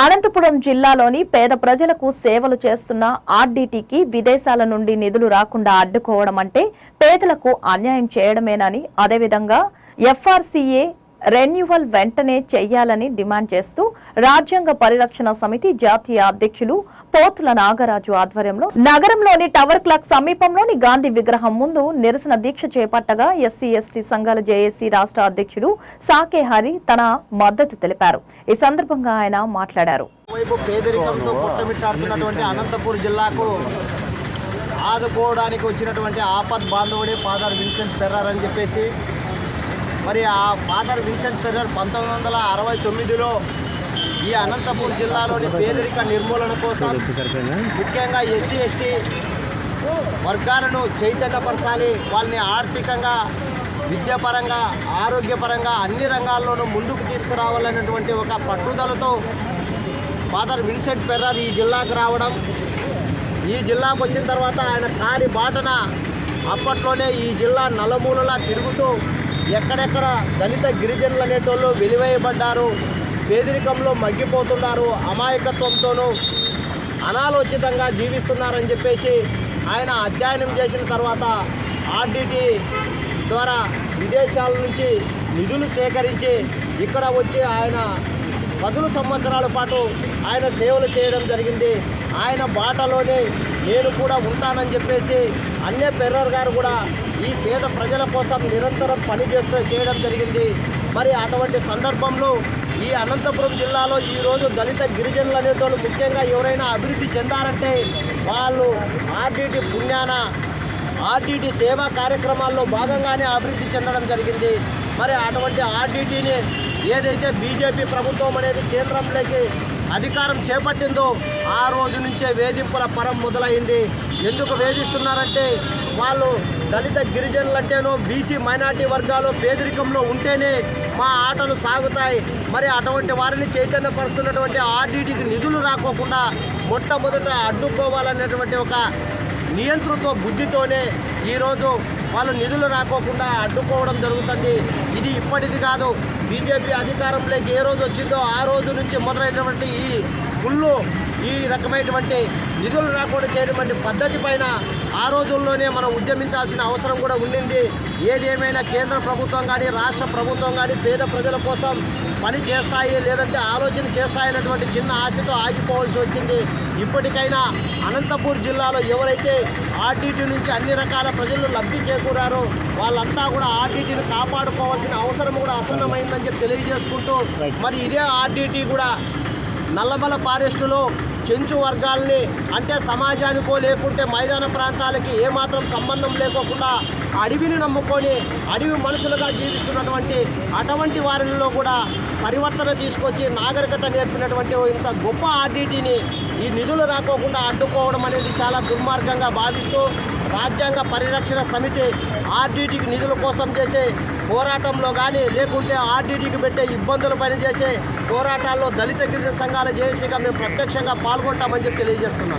అనంతపురం జిల్లాలోని పేద ప్రజలకు సేవలు చేస్తున్న ఆర్డీటీకి విదేశాల నుండి నిధులు రాకుండా అడ్డుకోవడం అంటే పేదలకు అన్యాయం చేయడమేనని అదేవిధంగా ఎఫ్ఆర్సీఏ రెన్యువల్ వెంటనే చెయ్యాలని డిమాండ్ చేస్తూ రాజ్యాంగ పరిరక్షణ సమితి జాతీయ అధ్యక్షులు పోతుల నాగరాజు ఆధ్వర్యంలో నగరంలోని టవర్ క్లాక్ సమీపంలోని గాంధీ విగ్రహం ముందు నిరసన దీక్ష చేపట్టగా ఎస్సీ ఎస్టీ సంఘాల జేఏసీ రాష్ట్ర అధ్యక్షుడు సాకే హరి తన మద్దతు తెలిపారు. ఈ సందర్భంగా ఆయన మాట్లాడారు. వైపు పేదరికంతో పుట్టమిట్టాడుతున్నటువంటి అనంతపూర్ జిల్లాకు ఆదుకోవడానికి వచ్చినటువంటి ఆపద్ బాంధవుడే ఫాదర్ విన్సెంట్ ఫెర్రర్ అని చెప్పేసి మరి ఆ ఫాదర్ విన్సెంట్ ఫెర్రర్ పంతొమ్మిది వందల అరవై తొమ్మిదిలో ఈ అనంతపూర్ జిల్లాలోని పేదరిక నిర్మూలన కోసం ముఖ్యంగా ఎస్సీ ఎస్టీ వర్గాలను చైతన్యపరచాలి. వాళ్ళని ఆర్థికంగా విద్యాపరంగా ఆరోగ్యపరంగా అన్ని రంగాల్లోనూ ముందుకు తీసుకురావాలన్నటువంటి ఒక పట్టుదలతో ఫాదర్ విన్సెంట్ పెర్రర్ ఈ జిల్లాకు రావడం. ఈ జిల్లాకు వచ్చిన తర్వాత ఆయన కాని బాటన అప్పట్లోనే ఈ జిల్లా నలుమూలలా తిరుగుతూ ఎక్కడెక్కడ దళిత గిరిజనులు అనేటోళ్ళు వెలివేయబడ్డారు పేదరికంలో మగ్గిపోతున్నారు అమాయకత్వంతోనూ అనాలోచితంగా జీవిస్తున్నారని చెప్పేసి ఆయన అధ్యయనం చేసిన తర్వాత ఆర్డిటి ద్వారా విదేశాల నుంచి నిధులు సేకరించి ఇక్కడ వచ్చి ఆయన పదుల సంవత్సరాల పాటు ఆయన సేవలు చేయడం జరిగింది. ఆయన బాటలోనే నేను కూడా ఉంటానని చెప్పేసి అన్య పెర్రర్ గారు కూడా ఈ పేద ప్రజల కోసం నిరంతరం పనిచేస్తూ చేయడం జరిగింది. మరి అటువంటి సందర్భంలో ఈ అనంతపురం జిల్లాలో ఈరోజు దళిత గిరిజనులు అనేటోళ్ళు ముఖ్యంగా ఎవరైనా అభివృద్ధి చెందారంటే వాళ్ళు ఆర్డీటీ పుణ్యాన ఆర్డీటీ సేవా కార్యక్రమాల్లో భాగంగానే అభివృద్ధి చెందడం జరిగింది. మరి అటువంటి ఆర్డీటీని ఏదైతే బీజేపీ ప్రభుత్వం అనేది కేంద్రంలోకి అధికారం చేపట్టిందో ఆ రోజు నుంచే వేధింపుల పరం మొదలైంది. ఎందుకు వేధిస్తున్నారంటే వాళ్ళు దళిత గిరిజనులంటేనో బీసీ మైనార్టీ వర్గాలు పేదరికంలో ఉంటేనే మా ఆటలు సాగుతాయి. మరి అటువంటి వారిని చైతన్యపరుస్తున్నటువంటి ఆర్డీటీకి నిధులు రాకోకుండా మొట్టమొదట అడ్డుకోవాలనేటువంటి ఒక నియంతృత్వ బుద్ధితోనే ఈరోజు వాళ్ళు నిధులు రాకోకుండా అడ్డుకోవడం జరుగుతుంది. ఇది ఇప్పటిది కాదు. బీజేపీ అధికారంలోకి ఏ రోజు వచ్చిందో ఆ రోజు నుంచి మొదలైనటువంటి ఈ గుళ్ళు ఈ రకమైనటువంటి నిధులు రాకుండా చేయడం పద్ధతి పైన ఆ రోజుల్లోనే మనం ఉద్యమించాల్సిన అవసరం కూడా ఉండింది. ఏదేమైనా కేంద్ర ప్రభుత్వం కానీ రాష్ట్ర ప్రభుత్వం కానీ పేద ప్రజల కోసం పని చేస్తాయి లేదంటే ఆలోచన చేస్తాయన్నటువంటి చిన్న ఆశతో ఆగిపోవాల్సి వచ్చింది. ఇప్పటికైనా అనంతపూర్ జిల్లాలో ఎవరైతే ఆర్టీటీ నుంచి అన్ని రకాల ప్రజలు లబ్ధి చేకూరారో వాళ్ళంతా కూడా ఆర్టీటీని కాపాడుకోవాల్సిన అవసరం కూడా అసన్నమైందని చెప్పి తెలియజేసుకుంటూ మరి ఇదే ఆర్టీటీ కూడా నల్లమల ఫారెస్టులో చెంచు వర్గాల్ని అంటే సమాజానికో లేకుంటే మైదాన ప్రాంతాలకి ఏమాత్రం సంబంధం లేకోకుండా అడవిని నమ్ముకొని అడవి మనుషులుగా జీవిస్తున్నటువంటి అటువంటి వారిలో కూడా పరివర్తన తీసుకొచ్చి నాగరికత నేర్పినటువంటి ఇంత గొప్ప ఆర్డీటీని ఈ నిధులు రాకోకుండా అడ్డుకోవడం అనేది చాలా దుర్మార్గంగా భావిస్తూ రాజ్యాంగ పరిరక్షణ సమితి ఆర్డీటీకి నిధుల కోసం చేసే పోరాటంలో కానీ లేకుంటే ఆర్టీడీకి పెట్టే ఇబ్బందులు పనిచేసే పోరాటాల్లో దళిత గిరిజన సంఘాల జేఏసీగా మేము ప్రత్యక్షంగా పాల్గొంటామని చెప్పి తెలియజేస్తున్నాం